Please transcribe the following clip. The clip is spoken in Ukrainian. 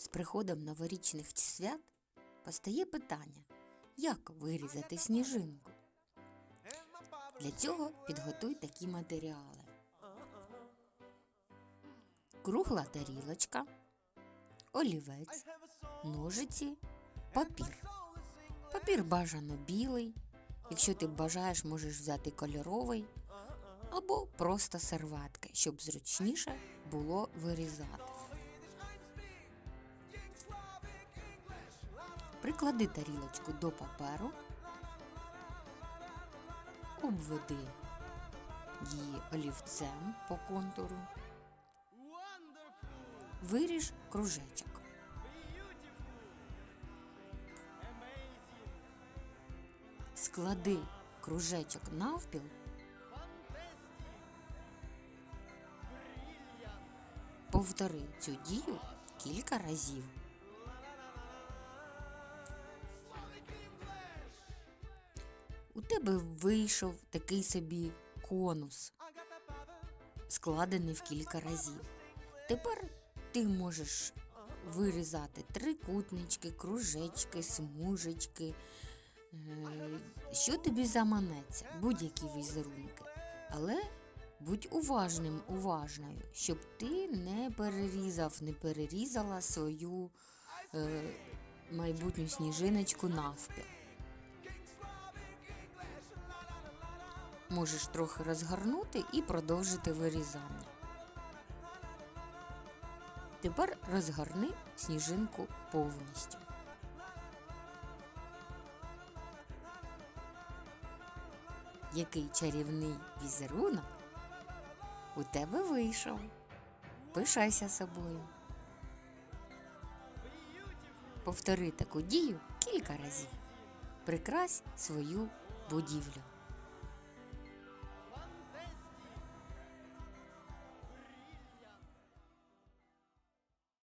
З приходом новорічних свят постає питання, як вирізати сніжинку. Для цього підготуй такі матеріали. Кругла тарілочка, олівець, ножиці, папір. Папір бажано білий. Якщо ти бажаєш, можеш взяти кольоровий або просто серветки, щоб зручніше було вирізати. Приклади тарілочку до паперу, обведи її олівцем по контуру, виріж кружечок. Склади кружечок навпіл. Повтори цю дію кілька разів. Тебе вийшов такий собі конус, складений в кілька разів. Тепер ти можеш вирізати трикутнички, кружечки, смужечки, е, що тобі заманеться, будь-які візерунки. Але будь уважним, уважною, щоб ти не перерізав, не перерізала свою е, майбутню сніжиночку навпіл. Можеш трохи розгорнути і продовжити вирізання. Тепер розгорни сніжинку повністю. Який чарівний візерунок у тебе вийшов. Пишайся собою. Повтори таку дію кілька разів. Прикрась свою будівлю.